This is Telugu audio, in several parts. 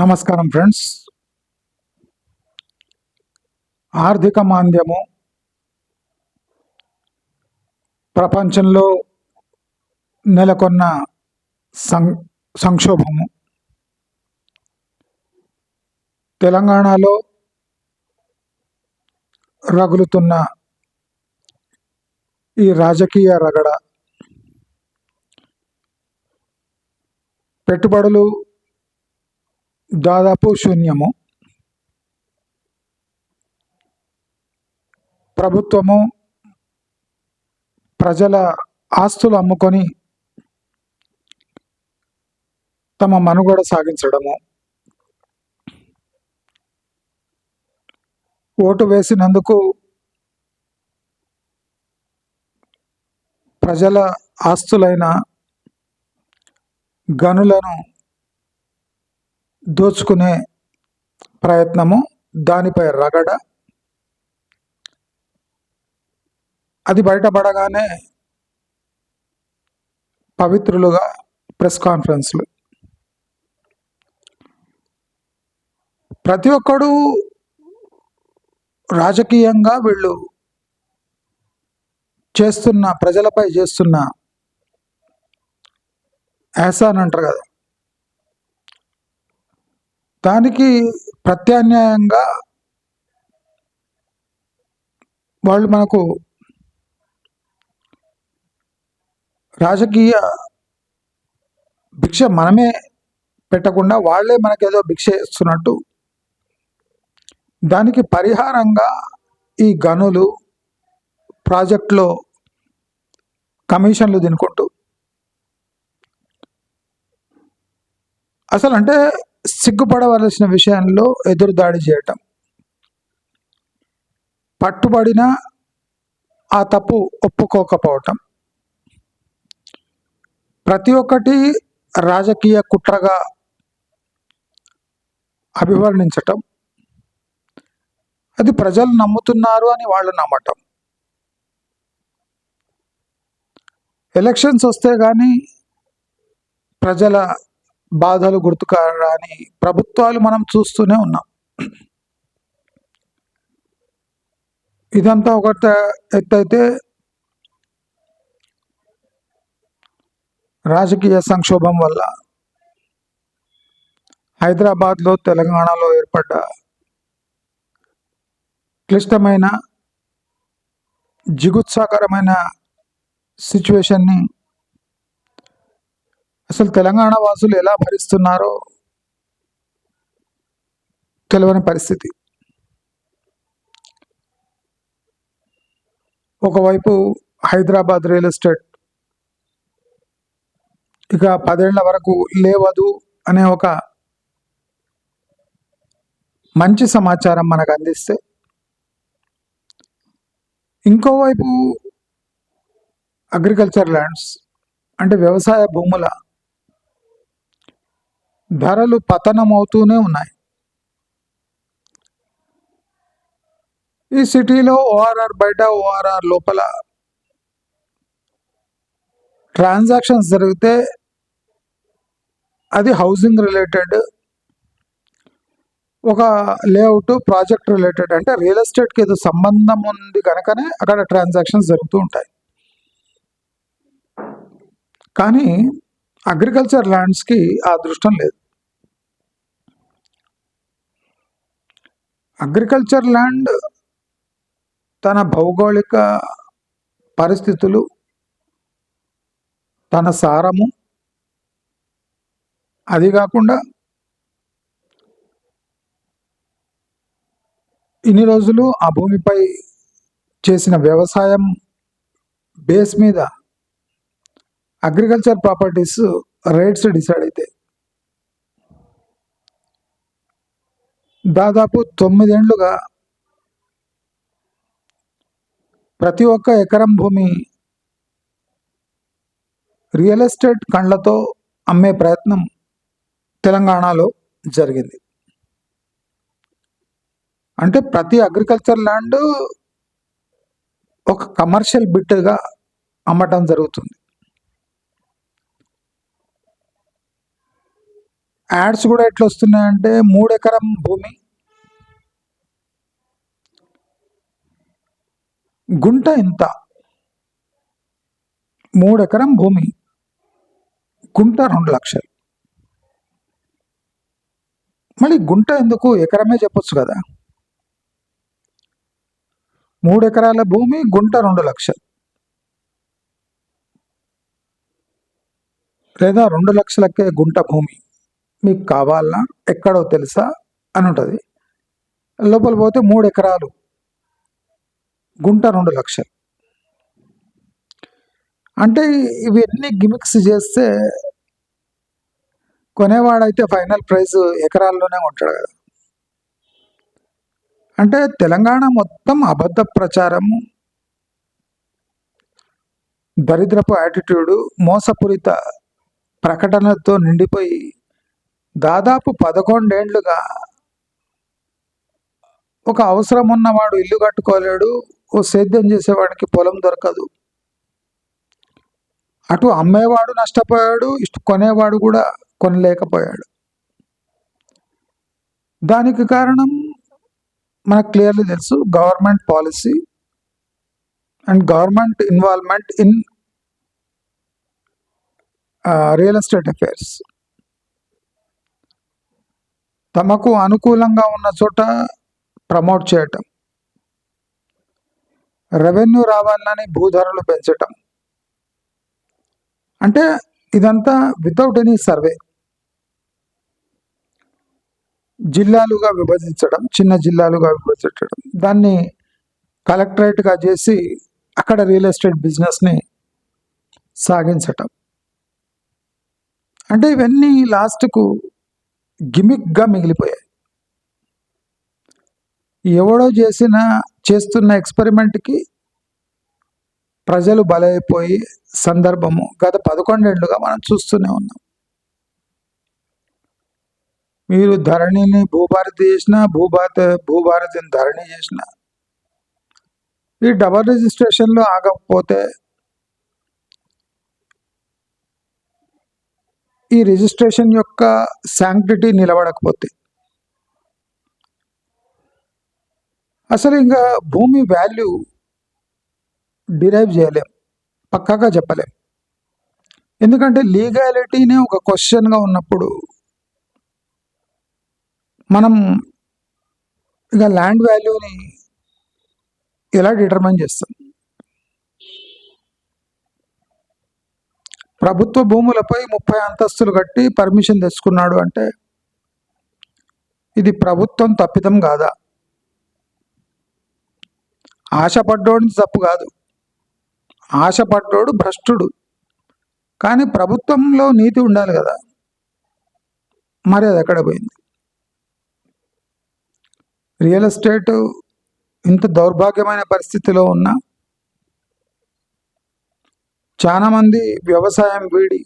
నమస్కారం ఫ్రెండ్స్. ఆర్థిక మాంద్యము ప్రపంచంలో నెలకొన్న సం సంక్షోభము. తెలంగాణలో రగులుతున్న ఈ రాజకీయ రగడ పెట్టుబడులు దాదాపు శూన్యము. ప్రభుత్వము ప్రజల ఆస్తులు అమ్ముకొని తమ మనుగడ సాగించడము. ఓటు వేసినందుకు ప్రజల ఆస్తులైన గనులను దోచుకునే ప్రయత్నము దానిపై రగడ. అది బయటపడగానే పవిత్రులుగా ప్రెస్ కాన్ఫరెన్స్లు. ప్రతి ఒక్కడు రాజకీయంగా వీళ్ళు చేస్తున్న ప్రజలపై చేస్తున్న యాసాన్ అంటారు కదా. దానికి ప్రత్యామ్నాయంగా వాళ్ళు మనకు రాజకీయ భిక్ష మనమే పెట్టకుండా వాళ్ళే మనకేదో భిక్ష ఇస్తున్నట్టు దానికి పరిహారంగా ఈ గనులు ప్రాజెక్టులో కమిషన్లు తినుకుంటూ అసలు అంటే సిగ్గుపడవలసిన విషయంలో ఎదురుదాడి చేయటం. పట్టుబడిన ఆ తప్పు ఒప్పుకోకపోవటం. ప్రతి ఒక్కటి రాజకీయ కుట్రగా అభివర్ణించటం. అది ప్రజలు నమ్ముతున్నారు అని వాళ్ళు నమ్మటం. ఎలక్షన్స్ వస్తే కానీ ప్రజల బాధలు గుర్తుకారని ప్రభుత్వాలు మనం చూస్తూనే ఉన్నాం. ఇదంతా ఒక ఎత్తైతే రాజకీయ సంక్షోభం వల్ల హైదరాబాద్లో తెలంగాణలో ఏర్పడ్డ క్లిష్టమైన జిగుత్సాకరమైన సిచ్యువేషన్ని అసలు తెలంగాణ వాసులు ఎలా భరిస్తున్నారో తెలియని పరిస్థితి. ఒకవైపు హైదరాబాద్ రియల్ ఎస్టేట్ ఇక పదేళ్ళ వరకు లేవదు అనే ఒక మంచి సమాచారం మనకు అందిస్తే ఇంకోవైపు అగ్రికల్చర్ ల్యాండ్స్ అంటే వ్యవసాయ భూముల ధరలు పతనమవుతూనే ఉన్నాయి. ఈ సిటీలో ఓఆర్ఆర్ బయట ఓఆర్ఆర్ లోపల ట్రాన్సాక్షన్స్ జరిగితే అది హౌసింగ్ రిలేటెడ్ ఒక లేఅవుట్ ప్రాజెక్ట్ రిలేటెడ్ అంటే రియల్ ఎస్టేట్కి ఏదో సంబంధం ఉంది కనుకనే అక్కడ ట్రాన్సాక్షన్స్ జరుగుతూ ఉంటాయి. కానీ అగ్రికల్చర్ ల్యాండ్స్కి ఆ అదృష్టం లేదు. అగ్రికల్చర్ ల్యాండ్ తన భౌగోళిక పరిస్థితులు తన సారము అది కాకుండా ఇన్ని రోజులు ఆ భూమిపై చేసిన వ్యవసాయం బేస్ మీద అగ్రికల్చర్ ప్రాపర్టీస్ రేట్స్ డిసైడ్ అయితే దాదాపు తొమ్మిదేండ్లుగా ప్రతి ఒక్క ఎకరం భూమి రియల్ ఎస్టేట్ కండ్లతో అమ్మే ప్రయత్నం తెలంగాణలో జరిగింది. అంటే ప్రతి అగ్రికల్చర్ ల్యాండ్ ఒక కమర్షియల్ బిట్గా అమ్మటం జరుగుతుంది. యాడ్స్ కూడా ఎట్లా వస్తున్నాయంటే మూడు ఎకరం భూమి గుంట ఇంత మూడు ఎకరం భూమి గుంట రెండు లక్షలు. మళ్ళీ గుంట ఎందుకు? ఎకరమే చెప్పొచ్చు కదా. మూడు ఎకరాల భూమి గుంట రెండు లక్షలు. లేదా రెండు లక్షలకే గుంట భూమి. మీకు కావాలా ఎక్కడో తెలుసా అని ఉంటుంది. లోపల పోతే మూడు ఎకరాలు. గుంట రెండు లక్షలు. అంటే ఇవన్నీ గిమిక్స్ చేస్తే కొనేవాడైతే ఫైనల్ ప్రైస్ ఎకరాల్లోనే ఉంటాడు కదా. అంటే తెలంగాణ మొత్తం అబద్ధ ప్రచారము దరిద్రపు యాటిట్యూడు మోసపూరిత ప్రకటనలతో నిండిపోయి దాదాపు పదకొండేండ్లుగా ఒక అవసరం ఉన్నవాడు ఇల్లు కట్టుకోలేడు ఓ సేద్యం చేసేవాడికి పొలం దొరకదు. అటు అమ్మేవాడు నష్టపోయాడు ఇటు కొనేవాడు కూడా కొనలేకపోయాడు. దానికి కారణం మనకు క్లియర్లీ తెలుసు government policy and government involvement in real estate affairs. తమకు అనుకూలంగా ఉన్న చోట ప్రమోట్ చేయటం. రెవెన్యూ రావాలని భూధరలు పెంచటం. అంటే ఇదంతా వితౌట్ ఎనీ సర్వే జిల్లాలుగా విభజించడం చిన్న జిల్లాలుగా విభజించడం. దాన్ని కలెక్టరేట్గా చేసి అక్కడ రియల్ ఎస్టేట్ బిజినెస్ని సాగించటం. అంటే ఇవన్నీ లాస్ట్కు గిమిక్గా మిగిలిపోయాయి. ఎవడో చేసిన చేస్తున్న ఎక్స్పెరిమెంట్కి ప్రజలు బలైపోయి సందర్భము గత పదకొండేళ్ళుగా మనం చూస్తూనే ఉన్నాం. మీరు ధరణిని భూభారతి చేసిన భూభారత భూభారతిని ధరణి చేసిన ఈ డబల్ రిజిస్ట్రేషన్లో ఆగకపోతే ఈ రిజిస్ట్రేషన్ యొక్క శాంక్టిటీ నిలబడకపోతే. అసలు ఇంకా భూమి వాల్యూ డిరైవ్ చేయలేం పక్కాగా చెప్పలేం. ఎందుకంటే లీగాలిటీనే ఒక క్వశ్చన్గా ఉన్నప్పుడు మనం ఇక ల్యాండ్ వాల్యూని ఎలా డిటర్మైన్ చేస్తాం? ప్రభుత్వ భూములపై ముప్పై అంతస్తులు కట్టి పర్మిషన్ తెచ్చుకున్నాడు అంటే ఇది ప్రభుత్వం తప్పిదం కాదా? ఆశపడ్డోడి తప్పు కాదు. ఆశపడ్డోడు భ్రష్టుడు. కానీ ప్రభుత్వంలో నీతి ఉండాలి కదా. మరి అది ఎక్కడ పోయింది? రియల్ ఎస్టేట్ ఇంత దౌర్భాగ్యమైన పరిస్థితిలో ఉన్న చాలామంది వ్యవసాయం వీడి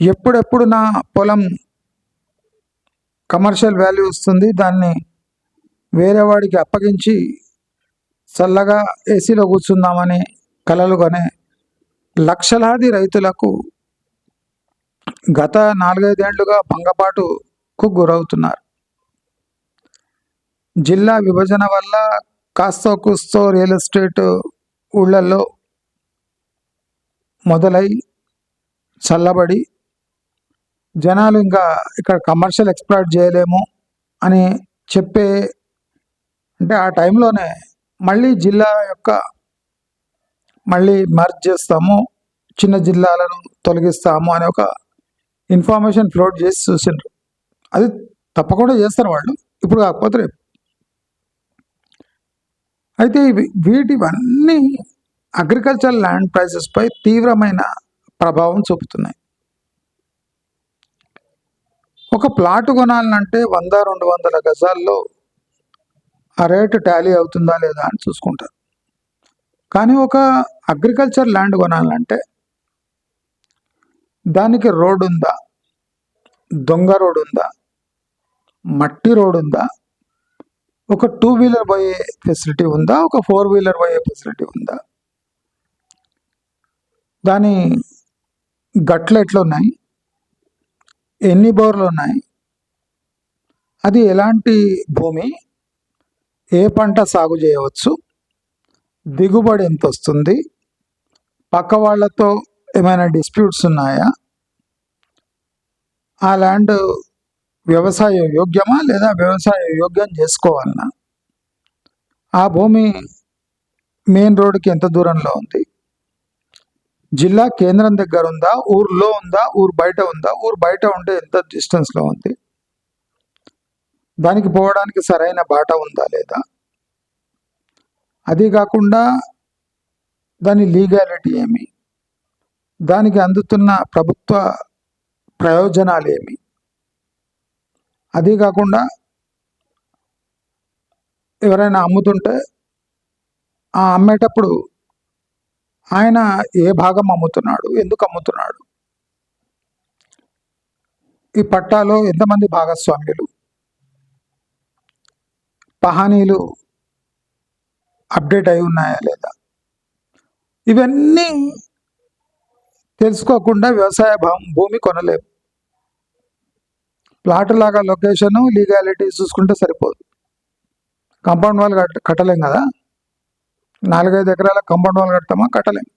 ఎప్పుడెప్పుడు నా పొలం కమర్షియల్ వాల్యూ వస్తుంది దాన్ని వేరే వాడికి అప్పగించి చల్లగా ఏసీలో కూర్చుందామని కలలుగానే లక్షలాది రైతులకు గత నాలుగైదేండ్లుగా భంగపాటుకు గురవుతున్నారు. జిల్లా విభజన వల్ల కాస్తో కూస్తో రియల్ ఎస్టేట్ ఊళ్ళల్లో మొదలై చల్లబడి జనాలు ఇంకా ఇక్కడ కమర్షియల్ ఎక్స్ప్లాయిట్ చేయలేము అని చెప్పే అంటే ఆ టైంలోనే మళ్ళీ జిల్లా యొక్క మళ్ళీ మర్జ్ చేస్తాము చిన్న జిల్లాలను తొలగిస్తాము అనే ఒక ఇన్ఫర్మేషన్ ఫ్లోట్ చేసి చూసిండ్రు. అది తప్పకుండా చేస్తారు వాళ్ళు ఇప్పుడు కాకపోతే రేపు. అయితే వీటివన్నీ అగ్రికల్చర్ ల్యాండ్ ప్రైసెస్పై తీవ్రమైన ప్రభావం చూపుతున్నాయి. ఒక ప్లాట్ కొనాలంటే వంద రెండు వందల గజాల్లో ఆ రేటు టాలీ అవుతుందా లేదా అని చూసుకుంటారు. కానీ ఒక అగ్రికల్చర్ ల్యాండ్ కొనాలంటే దానికి రోడ్ ఉందా? దొంగ రోడ్ ఉందా? మట్టి రోడ్ ఉందా? ఒక టూ వీలర్ పోయే ఫెసిలిటీ ఉందా? ఒక ఫోర్ వీలర్ పోయే ఫెసిలిటీ ఉందా? దాని గట్లు ఎట్లున్నాయి? ఎన్ని బోర్లు ఉన్నాయి అది ఎలాంటి భూమి? ఏ పంట సాగు చేయవచ్చు? దిగుబడి ఎంత వస్తుంది పక్క వాళ్ళతో ఏమైనా డిస్ప్యూట్స్ ఉన్నాయా? ఆ ల్యాండ్ వ్యవసాయ యోగ్యమా లేదా వ్యవసాయ యోగ్యం చేసుకోవాలన్నా ఆ భూమి మెయిన్ రోడ్డుకి ఎంత దూరంలో ఉంది? జిల్లా కేంద్రం దగ్గర ఉందా? ఊర్లో ఉందా? ఊరు బయట ఉందా? ఊరు బయట ఉంటే ఎంత డిస్టెన్స్లో ఉంది? దానికి పోవడానికి సరైన బాట ఉందా లేదా? అది కాకుండా దాని లీగాలిటీ ఏమి? దానికి అందుతున్న ప్రభుత్వ ప్రయోజనాలు ఏమి? అదే కాకుండా ఎవరైనా అమ్ముతుంటే ఆ అమ్మేటప్పుడు ఆయన ఏ భాగం అమ్ముతున్నాడు? ఎందుకు అమ్ముతున్నాడు? ఈ పట్టాలో ఎంతమంది భాగస్వామ్యులు? పహానీలు అప్డేట్ అయి ఉన్నాయా లేదా? ఇవన్నీ తెలుసుకోకుండా వ్యవసాయ భా- భూమి కొనలేము ప్లాట్ లాగా లొకేషను లీగాలిటీ చూసుకుంటే సరిపోదు. కాంపౌండ్ వాల్ కట్ట కట్టలేం కదా? నాలుగైదు ఎకరాల కంపౌండ్ వాళ్ళు కడతామా? కట్టలేం.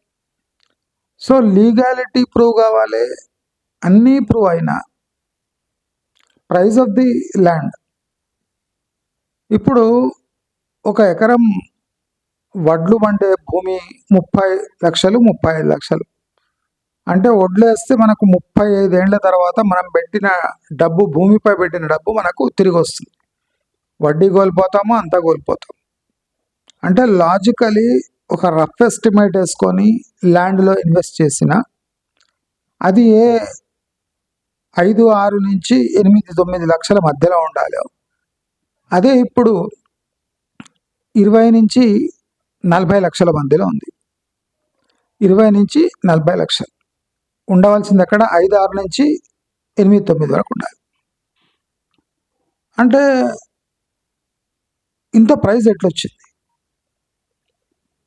సో లీగాలిటీ ప్రూవ్ కావాలి. అన్నీ ప్రూవ్ అయినా ప్రైస్ ఆఫ్ ది ల్యాండ్. ఇప్పుడు ఒక ఎకరం వడ్లు పండే భూమి ముప్పై లక్షలు ముప్పై ఐదు లక్షలు. అంటే వడ్లు వేస్తే మనకు ముప్పై ఐదేళ్ళ తర్వాత మనం పెట్టిన డబ్బు భూమిపై పెట్టిన డబ్బు మనకు తిరిగి వస్తుంది. వడ్డీ కోల్పోతామో? అంతా కోల్పోతాం. అంటే లాజికలీ ఒక రఫ్ ఎస్టిమేట్ వేసుకొని ల్యాండ్లో ఇన్వెస్ట్ చేసిన అది ఏ ఐదు ఆరు నుంచి ఎనిమిది తొమ్మిది లక్షల మధ్యలో ఉండాలి. అదే ఇప్పుడు ఇరవై నుంచి నలభై లక్షల మధ్యలో ఉంది. ఇరవై నుంచి నలభై లక్షలు. ఉండవలసింది అక్కడ ఐదు ఆరు నుంచి ఎనిమిది తొమ్మిది వరకు ఉండాలి. అంటే ఇంత ప్రైస్ ఎట్లొచ్చింది?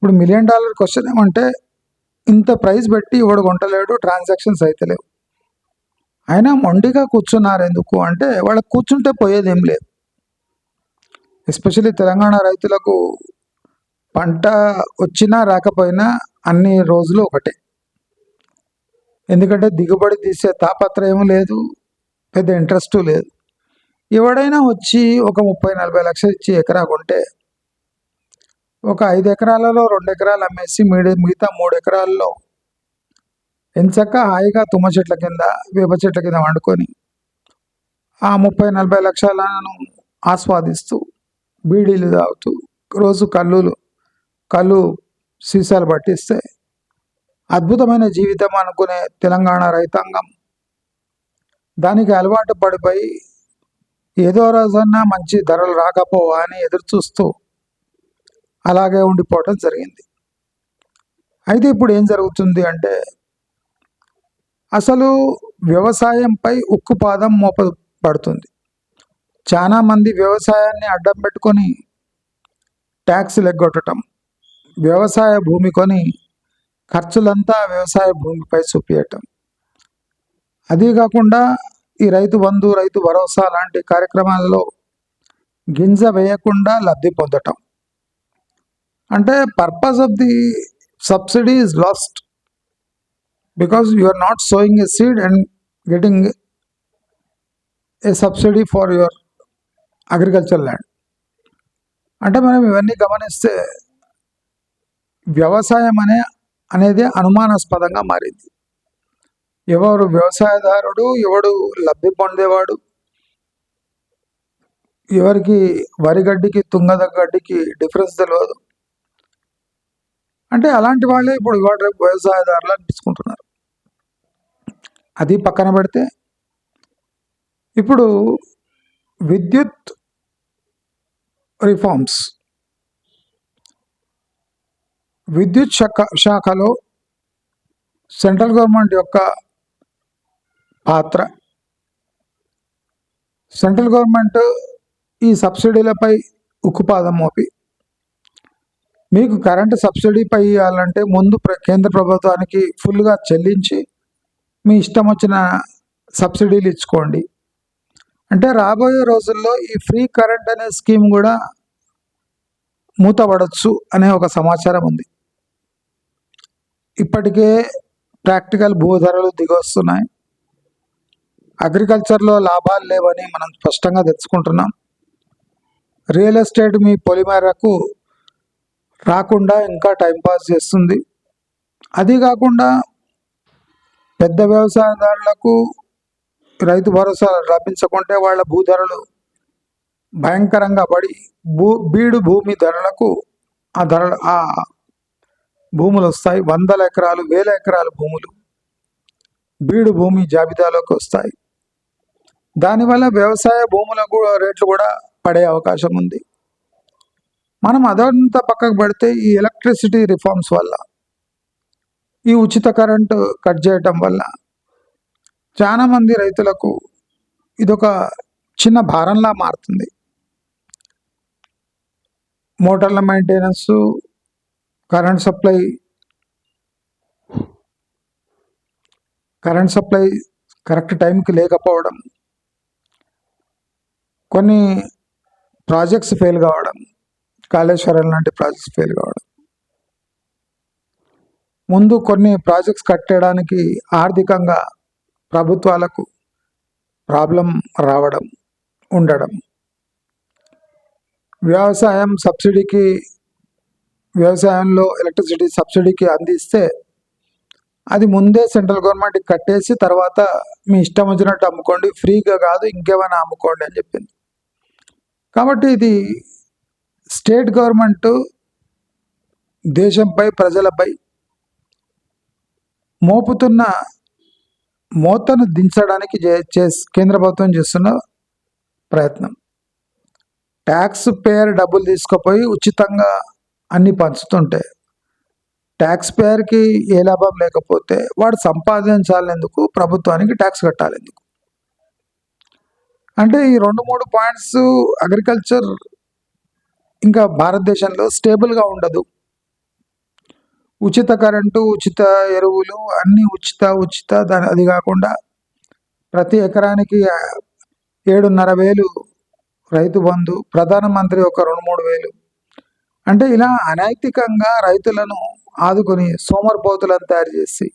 ఇప్పుడు మిలియన్ డాలర్ క్వశ్చన్ ఏమంటే ఇంత ప్రైస్ పెట్టి ఎవడు కొంటలేడు ట్రాన్సాక్షన్స్ అయితే లేవు. అయినా మొండిగా కూర్చున్నారు ఎందుకు అంటే వాళ్ళకి కూర్చుంటే పోయేది ఏం లేదు. ఎస్పెషల్లీ తెలంగాణ రైతులకు పంట వచ్చినా రాకపోయినా అన్ని రోజులు ఒకటే. ఎందుకంటే దిగుబడి తీసే తాపత్రయం లేదు పెద్ద ఇంట్రెస్ట్ లేదు. ఎవడైనా వచ్చి ఒక ముప్పై నలభై లక్షలు ఇచ్చి ఎకరా కొంటే ఒక ఐదు ఎకరాలలో రెండు ఎకరాలు అమ్మేసి మిడి మిగతా మూడు ఎకరాల్లో ఎంచక్క హాయిగా తుమ్మ చెట్ల కింద వేప చెట్ల కింద వండుకొని ఆ ముప్పై నలభై లక్షలను ఆస్వాదిస్తూ బీడీలు తాగుతూ రోజు కళ్ళులు కళ్ళు సీసాలు పట్టిస్తే అద్భుతమైన జీవితం అనుకునే తెలంగాణ రైతాంగం. దానికి అలవాటు పడిపోయి ఏదో రోజన్నా మంచి ధరలు రాకపోవా అని ఎదురు చూస్తూ అలాగే ఉండిపోవటం జరిగింది. అయితే ఇప్పుడు ఏం జరుగుతుంది అంటే అసలు వ్యవసాయంపై ఉక్కుపాదం మోపబడుతుంది. చాలా మంది వ్యవసాయాన్ని అడ్డం పెట్టుకొని ట్యాక్సులు ఎగ్గొట్టడం వ్యవసాయ భూమి కొని ఖర్చులంతా వ్యవసాయ భూమిపై చూపించటం అదీ కాకుండా ఈ రైతు బంధు రైతు భరోసా లాంటి కార్యక్రమాలలో గింజ వేయకుండా లబ్ధి పొందటం. అంటే purpose of the subsidy is lost because you are not sowing a seed and getting a subsidy for your agriculture land అంటే మనం ఇవన్నీ గమనిస్తే వ్యవసాయం అనే అనేది అనుమానాస్పదంగా మారింది. ఎవరు వ్యవసాయదారుడు ఎవడు లబ్ధి పొందేవాడు ఎవరికి వరి గడ్డికి తుంగద గడ్డికి డిఫరెన్స్ తెలియదు అంటే అలాంటి వాళ్ళే ఇప్పుడు ఇవాళ రేపు వ్యవసాయదారులు అనిపించుకుంటున్నారు. అది పక్కన పెడితే ఇప్పుడు విద్యుత్ రిఫార్మ్స్. విద్యుత్ శాఖ శాఖలో సెంట్రల్ గవర్నమెంట్ యొక్క పాత్ర. సెంట్రల్ గవర్నమెంట్ ఈ సబ్సిడీలపై ఉక్కుపాదం మోపి మీకు కరెంటు సబ్సిడీపై ఇవ్వాలంటే ముందు ప్ర కేంద్ర ప్రభుత్వానికి ఫుల్గా చెల్లించి మీ ఇష్టం వచ్చిన సబ్సిడీలు ఇచ్చుకోండి. అంటే రాబోయే రోజుల్లో ఈ ఫ్రీ కరెంట్ అనే స్కీమ్ కూడా మూతపడవచ్చు అనే ఒక సమాచారం ఉంది. ఇప్పటికే ప్రాక్టికల్ భూ ధరలు దిగొస్తున్నాయి. అగ్రికల్చర్లో లాభాలు లేవని మనం స్పష్టంగా తెచ్చుకుంటున్నాం. రియల్ ఎస్టేట్ మీ పొలిమేరకు రాకుండా ఇంకా టైంపాస్ చేస్తుంది. అది కాకుండా పెద్ద వ్యవసాయదారులకు రైతు భరోసా లభించకుంటే వాళ్ళ భూధరలు భయంకరంగా పడి భూ బీడు భూమి ధరలకు ఆ ధర ఆ భూములు వస్తాయి. వందల ఎకరాలు వేల ఎకరాల భూములు బీడు భూమి జాబితాలోకి వస్తాయి. దానివల్ల వ్యవసాయ భూముల రేట్లు కూడా పడే అవకాశం ఉంది. మనం అదంతా పక్కకు పెడితే ఈ ఎలక్ట్రిసిటీ రిఫార్మ్స్ వల్ల ఈ ఉచిత కరెంటు కట్ చేయటం వల్ల చాలామంది రైతులకు ఇదొక చిన్న భారంలా మారుతుంది. మోటార్ల maintenance current supply current supply correct టైంకి లేకపోవడం కొన్ని ప్రాజెక్ట్స్ ఫెయిల్ కావడం కాళేశ్వరం లాంటి ప్రాజెక్ట్స్ ఫెయిల్ కావడం. ముందు కొన్ని ప్రాజెక్ట్స్ కట్టడానికి ఆర్థికంగా ప్రభుత్వాలకు ప్రాబ్లం రావడం ఉండడం. వ్యవసాయం సబ్సిడీకి వ్యవసాయంలో ఎలక్ట్రిసిటీ సబ్సిడీకి అందిస్తే అది ముందే సెంట్రల్ గవర్నమెంట్కి కట్టేసి తర్వాత మీ ఇష్టం వచ్చినట్టు అమ్ముకోండి ఫ్రీగా కాదు ఇంకేమైనా అమ్ముకోండి అని చెప్పింది. కాబట్టి ఇది స్టేట్ గవర్నమెంట్ దేశంపై ప్రజలపై మోపుతున్న మోతను దించడానికి చే- కేంద్ర ప్రభుత్వం చేస్తున్న ప్రయత్నం. ట్యాక్స్ పేయర్ డబ్బులు తీసుకుపోయి ఉచితంగా అన్ని పంచుతుంటే ట్యాక్స్ పేయర్కి ఏ లాభం లేకపోతే వాడు సంపాదించాలెందుకు ప్రభుత్వానికి ట్యాక్స్ కట్టాలెందుకు? అంటే ఈ రెండు మూడు పాయింట్స్ అగ్రికల్చర్ ఇంకా భారతదేశంలో స్టేబుల్గా ఉండదు. ఉచిత కరెంటు ఉచిత ఎరువులు అన్నీ ఉచిత ఉచిత దాని అది కాకుండా ప్రతి ఎకరానికి ఏడున్నర వేలు రైతు బంధు ప్రధానమంత్రి ఒక రెండు మూడు వేలు. అంటే ఇలా అనైతికంగా రైతులను ఆదుకొని సోమరిపోతులను తయారు చేసి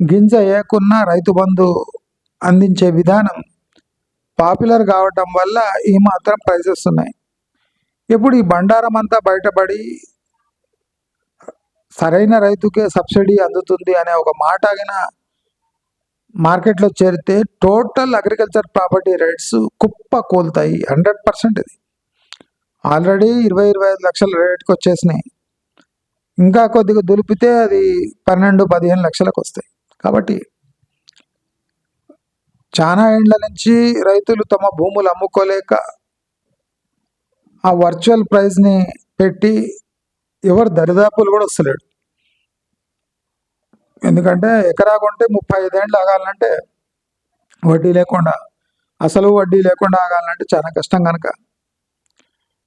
గింజ ఏకున్నా రైతు బంధు అందించే విధానం పాపులర్ కావటం వల్ల ఈ మాత్రం ప్రైజెస్ ఉన్నాయి. ఇప్పుడు ఈ బండారం అంతా బయటపడి సరైన రైతుకే సబ్సిడీ అందుతుంది అనే ఒక మాట ఆగిన మార్కెట్లో చేరితే టోటల్ అగ్రికల్చర్ ప్రాపర్టీ రేట్స్ కుప్ప కోలుతాయి హండ్రెడ్ పర్సెంట్ ఇది. ఆల్రెడీ ఇరవై ఇరవై ఐదు లక్షల రేట్కి వచ్చేసినాయి. ఇంకా కొద్దిగా దులిపితే అది పన్నెండు పదిహేను లక్షలకు వస్తాయి. కాబట్టి చాలా ఏండ్ల నుంచి రైతులు తమ భూములు అమ్ముకోలేక ఆ వర్చువల్ ప్రైస్ని పెట్టి ఎవరు దరిదాపులు కూడా వస్తలేడు ఎందుకంటే ఎకరా కొంటే ముప్పై ఐదేళ్ళు ఆగాలంటే వడ్డీ లేకుండా అసలు వడ్డీ లేకుండా ఆగాలంటే చాలా కష్టం కనుక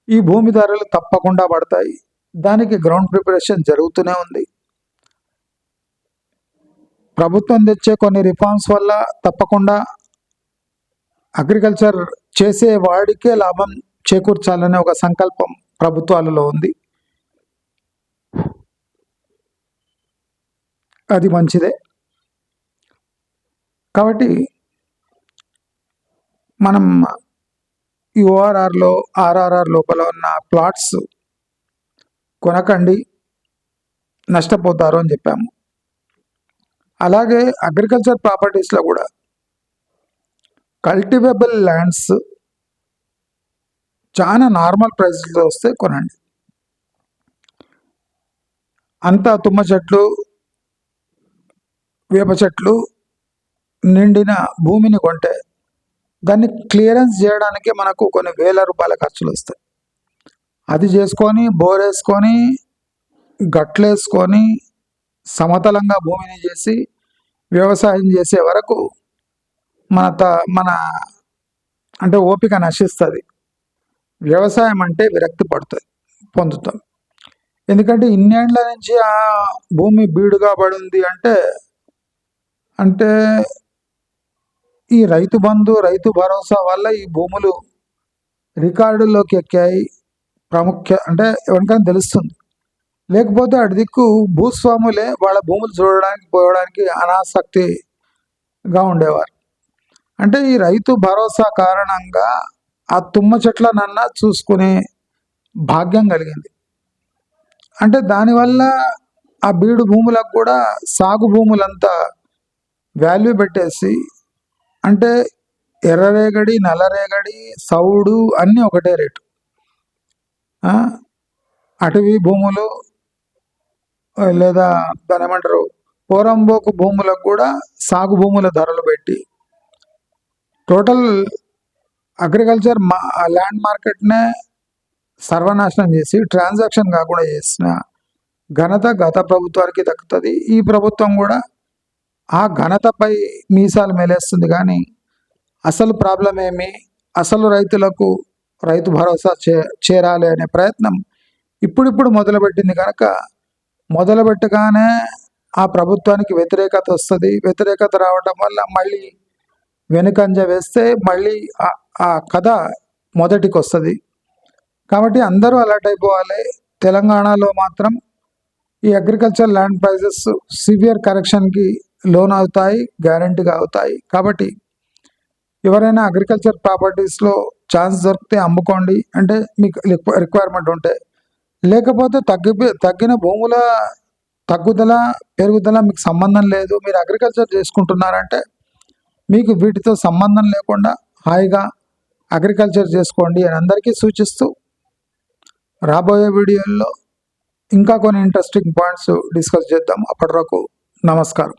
ఈ భూమి ధరలు తప్పకుండా పడతాయి. దానికి గ్రౌండ్ ప్రిపరేషన్ జరుగుతూనే ఉంది. ప్రభుత్వం తెచ్చే కొన్ని రిఫార్మ్స్ వల్ల తప్పకుండా అగ్రికల్చర్ చేసే వాడికే లాభం చేకూర్చాలనే ఒక సంకల్పం ప్రభుత్వాలలో ఉంది. అది మంచిదే. కాబట్టి మనం ఈ ఓఆర్ఆర్లో ఆర్ఆర్ఆర్ లోపల ఉన్న ప్లాట్స్ కొనకండి నష్టపోతారు అని చెప్పాము. అలాగే అగ్రికల్చర్ ప్రాపర్టీస్లో కూడా కల్టివేబుల్ ల్యాండ్స్ చాలా నార్మల్ ప్రైస్లో వస్తే కొనండి. అంతా తుమ్మ చెట్లు వేప చెట్లు నిండిన భూమిని కొంటే దాన్ని క్లియరెన్స్ చేయడానికి మనకు కొన్ని వేల రూపాయల ఖర్చులు వస్తాయి. అది చేసుకొని బోర్ వేసుకొని గట్లేసుకొని సమతలంగా భూమిని చేసి వ్యవసాయం చేసే వరకు మన త మన అంటే ఓపిక నశిస్తుంది. వ్యవసాయం అంటే విరక్తి పడుతుంది పొందుతాం ఎందుకంటే ఇన్నేళ్ళ నుంచి ఆ భూమి బీడుగా పడింది అంటే అంటే ఈ రైతు బంధు రైతు భరోసా వల్ల ఈ భూములు రికార్డుల్లోకి ఎక్కాయి. ప్రాముఖ్య అంటే ఎవరికైనా తెలుస్తుంది. లేకపోతే అటు దిక్కు భూస్వాములే వాళ్ళ భూములు చూడడానికి పోవడానికి అనాసక్తిగా ఉండేవారు. అంటే ఈ రైతు భరోసా కారణంగా ఆ తుమ్మ చెట్లనన్నా చూసుకునే భాగ్యం కలిగింది. అంటే దానివల్ల ఆ బీడు భూములకు కూడా సాగు భూములంతా వాల్యూ పెట్టేసి అంటే ఎర్రరేగడి నల్లరేగడి సౌడు అన్నీ ఒకటే రేటు. అటవీ భూములు లేదా దాని ఏమంటారు పోరంబోకు భూములకు కూడా సాగు భూముల ధరలు పెట్టి టోటల్ అగ్రికల్చర్ మా ల్యాండ్ మార్కెట్నే సర్వనాశనం చేసి ట్రాన్సాక్షన్ కాకుండా చేసిన ఘనత గత ప్రభుత్వానికి దక్కుతుంది. ఈ ప్రభుత్వం కూడా ఆ ఘనతపై మీసాలు మేలేస్తుంది కానీ అసలు ప్రాబ్లం ఏమి? అసలు రైతులకు రైతు భరోసా చే చేరాలి అనే ప్రయత్నం ఇప్పుడిప్పుడు మొదలుపెట్టింది కనుక మొదలుపెట్టగానే ఆ ప్రభుత్వానికి వ్యతిరేకత వస్తుంది. వ్యతిరేకత రావడం వల్ల మళ్ళీ వెనుకంజ వేస్తే మళ్ళీ ఆ కథ మొదటికి వస్తుంది కాబట్టి అందరూ అలర్ట్ అయిపోవాలి తెలంగాణలో మాత్రం ఈ అగ్రికల్చర్ ల్యాండ్ ప్రైజెస్ సివియర్ కరెక్షన్కి లోన్ అవుతాయి గ్యారంటీగా అవుతాయి. కాబట్టి ఎవరైనా అగ్రికల్చర్ ప్రాపర్టీస్లో ఛాన్స్ దొరికితే అమ్ముకోండి. అంటే మీకు రిక్వైర్మెంట్ ఉంటే. లేకపోతే తగ్గి తగ్గిన భూముల తగ్గుదల పెరుగుదల మీకు సంబంధం లేదు. మీరు అగ్రికల్చర్ చేసుకుంటున్నారంటే మీకు వీటితో సంబంధం లేకుండా హాయిగా అగ్రికల్చర్ చేసుకోండి అని అందరికీ సూచిస్తూ రాబోయే వీడియోల్లో ఇంకా కొన్ని ఇంట్రెస్టింగ్ పాయింట్స్ డిస్కస్ చేద్దాం. అప్పటి వరకు నమస్కారం.